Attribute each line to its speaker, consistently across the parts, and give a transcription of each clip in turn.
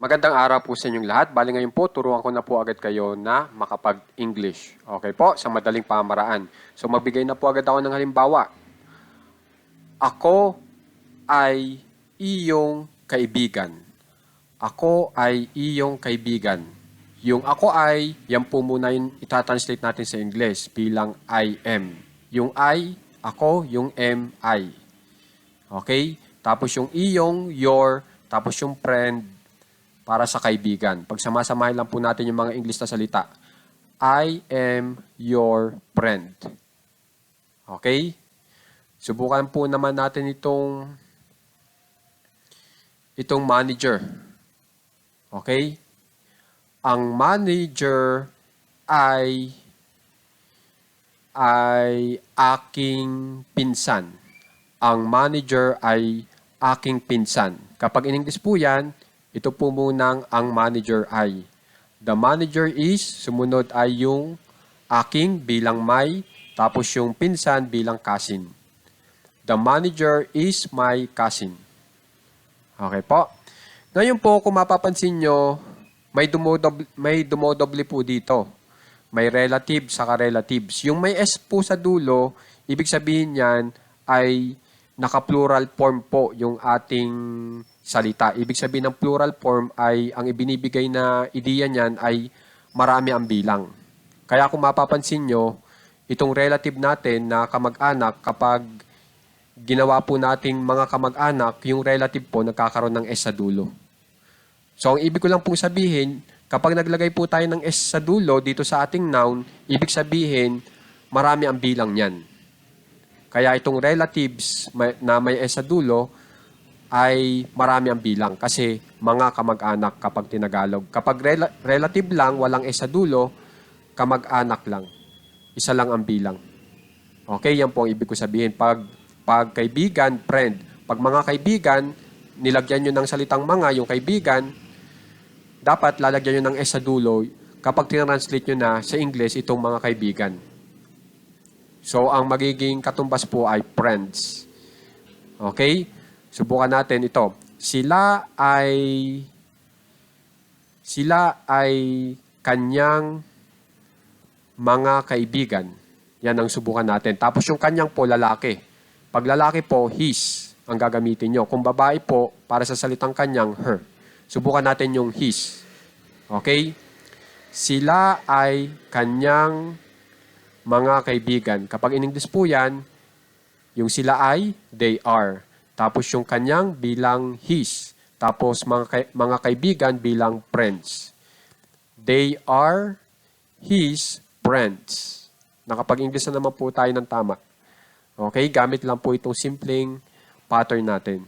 Speaker 1: Magandang araw po sa inyong lahat. Bali ngayon po, turuan ko na po agad kayo na makapag-English. Okay po, sa madaling pamaraan. So magbigay na po agad ako ng halimbawa. Ako ay iyong kaibigan. Ako ay iyong kaibigan. Yung ako ay, yan po muna yung itatranslate natin sa English bilang I am. Yung I, ako, yung M, I. Okay? Tapos yung iyong, your, tapos yung friend, para sa kaibigan. Pag samasamahin lang po natin yung mga English na salita. I am your friend. Okay? Subukan po naman natin itong itong manager. Okay? Ang manager ay ay aking pinsan. Ang manager ay aking pinsan. Kapag in English po yan, ito po munang ang manager ay. The manager is, sumunod ay yung aking bilang may, tapos yung pinsan bilang cousin. The manager is my cousin. Okay po. Ngayon po, kung mapapansin nyo, may dumodoble, may dumodoble po dito. May relative sa relatives. Yung may S po sa dulo, ibig sabihin yan ay naka-plural form po yung ating salita. Ibig sabihin ng plural form ay ang ibinibigay na ideya niyan ay marami ang bilang. Kaya kung mapapansin nyo, itong relative natin na kamag-anak, kapag ginawa po nating mga kamag-anak, yung relative po nagkakaroon ng S sa dulo. So, ang ibig ko lang pong sabihin, kapag naglagay po tayo ng S sa dulo dito sa ating noun, ibig sabihin, marami ang bilang niyan. Kaya itong relatives na may S sa dulo, ay marami ang bilang kasi mga kamag-anak kapag tinagalog. Kapag rela- relative lang, walang S sa dulo, kamag-anak lang. Isa lang ang bilang. Okay, yan po ang ibig ko sabihin. Pag, pag kaibigan, friend. Pag mga kaibigan, nilagyan nyo ng salitang mga, yung kaibigan, dapat lalagyan nyo ng S sa dulo kapag tinranslate nyo na sa English itong mga kaibigan. So, ang magiging katumbas po ay friends. Okay? Subukan natin ito. Sila ay sila ay kanyang mga kaibigan. Yan ang subukan natin. Tapos yung kanyang po lalaki. Pag lalaki po, his ang gagamitin nyo. Kung babae po, para sa salitang kanyang, her. Subukan natin yung his. Okay? Sila ay kanyang mga kaibigan. Kapag in English po yan, yung sila ay, they are. Tapos yung kanyang bilang his. Tapos mga, kay- mga kaibigan bilang friends. They are his friends. Nakapag-English na naman po tayo ng tama. Okay, gamit lang po itong simpleng pattern natin.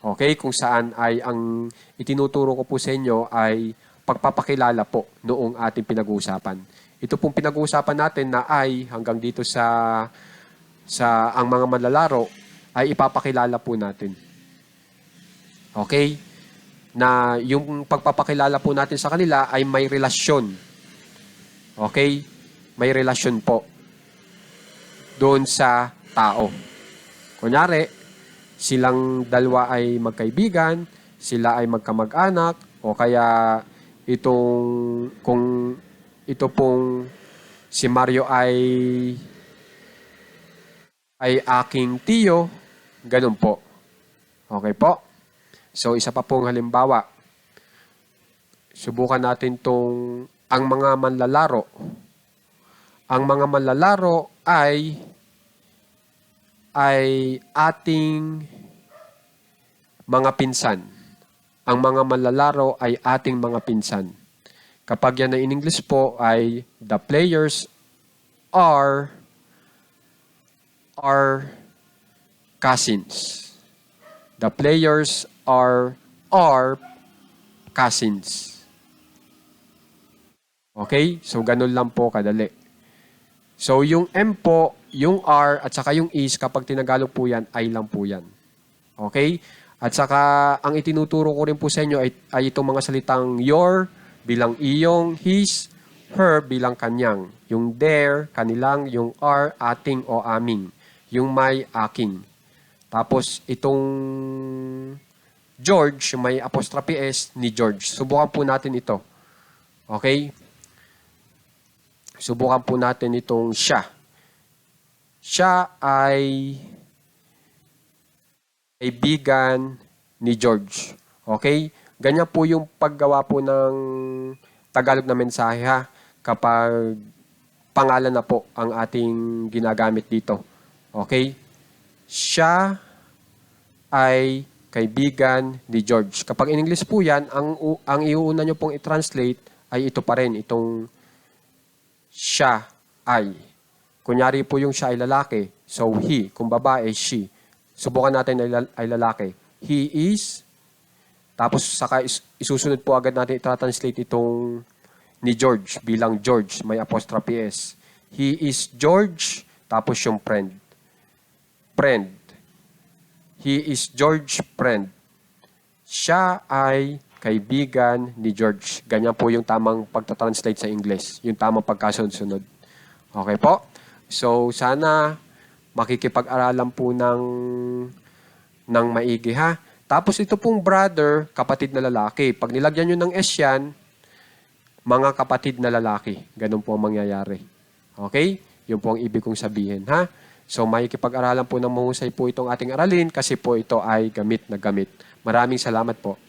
Speaker 1: Okay, kung saan ay ang itinuturo ko po sa inyo ay pagpapakilala po noong ating pinag-uusapan. Ito pong pinag-uusapan natin na ay hanggang dito sa sa ang mga manlalaro ay ipapakilala po natin. Okay? Na yung pagpapakilala po natin sa kanila ay may relasyon. Okay? May relasyon po doon sa tao. Kunyari, silang dalawa ay magkaibigan, sila ay magkamag-anak, o kaya itong, kung ito pong si Mario ay ay aking tiyo, ganun po. Okay po? So, isa pa pong halimbawa. Subukan natin tong ang mga manlalaro. Ang mga manlalaro ay ay ating mga pinsan. Ang mga manlalaro ay ating mga pinsan. Kapag yan na in English po ay the players are are cousins. The players are are cousins. Okay? So, ganun lang po kadali. So, yung M po, yung R, at saka yung is, kapag tinagalog po yan, I lang po yan. Okay? At saka, ang itinuturo ko rin po sa inyo ay, ay itong mga salitang your, bilang iyong, his, her, bilang kanyang. Yung their, kanilang, yung are, ating o aming. Yung my, aking. Tapos, itong George, may apostrophe S ni George. Subukan po natin ito. Okay? Subukan po natin itong siya. Siya ay kaibigan ni George. Okay? Ganyan po yung paggawa po ng Tagalog na mensahe ha. Kapag pangalan na po ang ating ginagamit dito. Okay? Siya ay kaibigan ni George. Kapag in English po yan, ang, ang iuuna nyo pong i-translate ay ito pa rin, itong siya ay. Kunyari po yung siya ay lalaki, so he. Kung babae, she. Subukan natin ay, lal- ay lalaki. He is, tapos saka is- isusunod po agad natin i-translate itong ni George bilang George, may apostrophe S. He is George, tapos yung friend. Friend. He is George friend. Siya ay kaibigan ni George. Ganyan po yung tamang pagta-translate sa English. Yung tamang pagkasunod-sunod. Okay po? So, sana makikipag-aralan po ng, ng maigi ha. Tapos ito pong brother, kapatid na lalaki. Pag nilagyan nyo ng S yan, mga kapatid na lalaki. Ganun po ang mangyayari. Okay? Yun po ang ibig kong sabihin, ha? So, makikipag-aralan po ng mahusay po itong ating aralin kasi po ito ay gamit na gamit. Maraming salamat po.